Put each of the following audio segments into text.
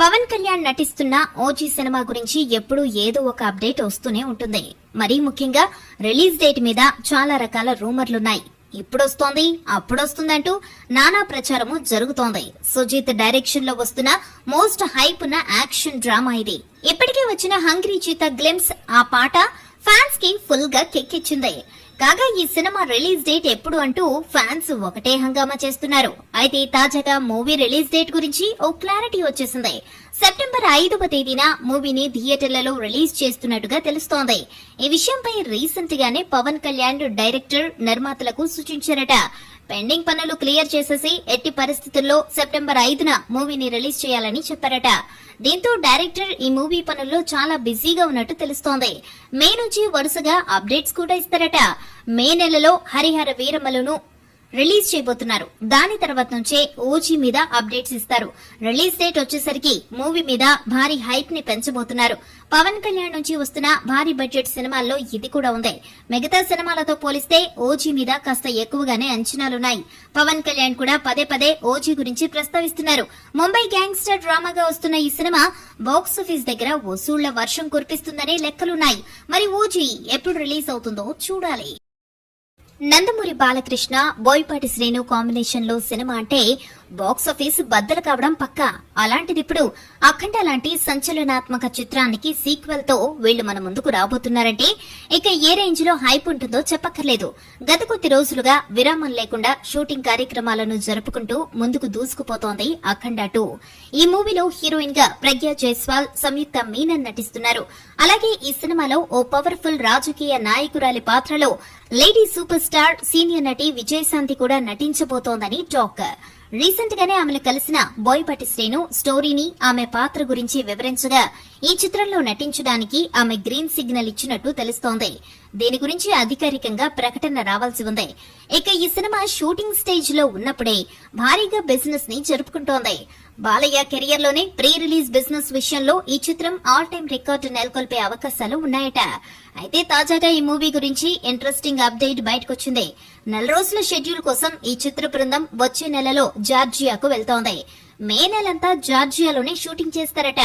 పవన్ కళ్యాణ్ నటిస్తున్న OG cinema గురించి ఎప్పుడూ ఏదో ఒక అప్డేట్ వస్తూనే ఉంటుంది. మరీ ముఖ్యంగా రిలీజ్ డేట్ మీద చాలా రకాల రూమర్లున్నాయి. ఇప్పుడొస్తోంది అప్పుడొస్తుందంటూ నానా ప్రచారము జరుగుతోంది. సుజిత్ డైరెక్షన్లో వస్తున్న మోస్ట్ హైప్ ఉన్న యాక్షన్ డ్రామా ఇది. ఇప్పటికే వచ్చిన హంగ్రీ చీత గ్లిమ్స్ ఆ పాట ఫ్యాన్స్కి ఫుల్గా కెక్కిచ్చింది. కాగా ఈ సినిమా రిలీజ్ డేట్ ఎప్పుడు అంటూ ఫ్యాన్స్ ఒకటే హంగామా చేస్తున్నారు. అయితే తాజాగా మూవీ రిలీజ్ డేట్ గురించి ఓ క్లారిటీ వచ్చేసింది. సెప్టెంబర్ ఐదవ తేదీన మూవీని థియేటర్లలో రిలీజ్ చేస్తున్నట్టుగా తెలుస్తోంది. ఈ విషయంపై రీసెంట్ గానే పవన్ కళ్యాణ్ డైరెక్టర్ నిర్మాతలకు సూచించారట. పెండింగ్ పనులు క్లియర్ చేసేసి ఎట్టి పరిస్థితుల్లో సెప్టెంబర్ ఐదున మూవీని రిలీజ్ చేయాలని చెప్పారట. దీంతో డైరెక్టర్ ఈ మూవీ పనుల్లో చాలా బిజీగా ఉన్నట్టు తెలుస్తోంది. మే నుంచి వరుసగా అప్డేట్స్ కూడా ఇస్తారట. మే నెలలో హరిహర వీరమలను రిలీజ్ చేయబోతున్నారు. దాని తర్వాత నుంచే ఓజీ మీద అప్డేట్స్ ఇస్తారు. రిలీజ్ డేట్ వచ్చేసరికి మూవీ మీద భారీ హైప్ని పెంచబోతున్నారు. పవన్ కళ్యాణ్ నుంచి వస్తున్న భారీ బడ్జెట్ సినిమాల్లో ఇది కూడా ఉంది. మిగతా సినిమాలతో పోలిస్తే ఓజీ మీద కాస్త ఎక్కువగానే అంచనాలున్నాయి. పవన్ కళ్యాణ్ కూడా పదే పదే ఓజీ గురించి ప్రస్తావిస్తున్నారు. ముంబై గ్యాంగ్స్టర్ డ్రామాగా వస్తున్న ఈ సినిమా బాక్సాఫీస్ దగ్గర వసూళ్ళ వర్షం కురిపిస్తుందనే లెక్కలున్నాయి. మరి ఓజీ ఎప్పుడు రిలీజ్ అవుతుందో చూడాలి. నందమూరి బాలకృష్ణ బోయపాటి శ్రీను కాంబినేషన్లో సినిమా అంటే బాక్సాఫీస్ బద్దలు కావడం పక్క. అలాంటిది ఇప్పుడు అఖండ లాంటి సంచలనాత్మక చిత్రానికి సీక్వెల్తో వీళ్ళు మన ముందుకు రాబోతున్నారంటే ఇక ఏ రేంజ్లో హైప్ ఉంటుందో చెప్పక్కర్లేదు. గత కొద్ది రోజులుగా విరామం లేకుండా షూటింగ్ కార్యక్రమాలను జరుపుకుంటూ ముందుకు దూసుకుపోతోంది అఖండ టూ. ఈ మూవీలో హీరోయిన్గా ప్రజ్ఞా జైస్వాల్ సంయుక్త మీనన్ నటిస్తున్నారు. అలాగే ఈ సినిమాలో ఓ పవర్ఫుల్ రాజకీయ నాయకురాలి పాత్రలో లేడీ సూపర్ స్టార్ సీనియర్ నటి విజయశాంతి కూడా నటించబోతోందని టాక్. రీసెంట్ గానే ఆమెను కలిసిన బోయపాటి శ్రీను స్టోరీని ఆమె పాత్ర గురించి వివరించగా ఈ చిత్రంలో నటించడానికి ఆమె గ్రీన్ సిగ్నల్ ఇచ్చినట్టు తెలుస్తోంది. దీని గురించి అధికారికంగా ప్రకటన రావాల్సి ఉంది. ఇక ఈ సినిమా షూటింగ్ స్టేజ్లో ఉన్నప్పుడే భారీగా బిజినెస్ని జరుపుకుంటోంది. బాలయ్య కెరియర్లోనే ప్రీ రిలీజ్ బిజినెస్ విషయంలో ఈ చిత్రం ఆల్ టైమ్ రికార్డు నెలకొల్పే అవకాశాలు ఉన్నాయట. అయితే తాజాగా ఈ మూవీ గురించి ఇంట్రెస్టింగ్ అప్డేట్ బయటకొచ్చింది. నెల రోజుల షెడ్యూల్ కోసం ఈ చిత్ర బృందం వచ్చే నెలలో జార్జియాకు వెళ్తోంది. మే నెలంతా జార్జియాలోనే షూటింగ్ చేస్తారట.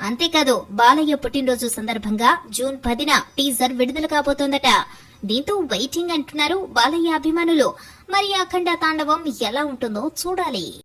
అంతేకాదు బాలయ్య పుట్టినరోజు సందర్భంగా జూన్ పదిన టీజర్ విడుదల కాబోతోందట. దీంతో వెయిటింగ్ అంటున్నారు బాలయ్య అభిమానులు. మరి అఖండ తాండవం ఎలా ఉంటుందో చూడాలి.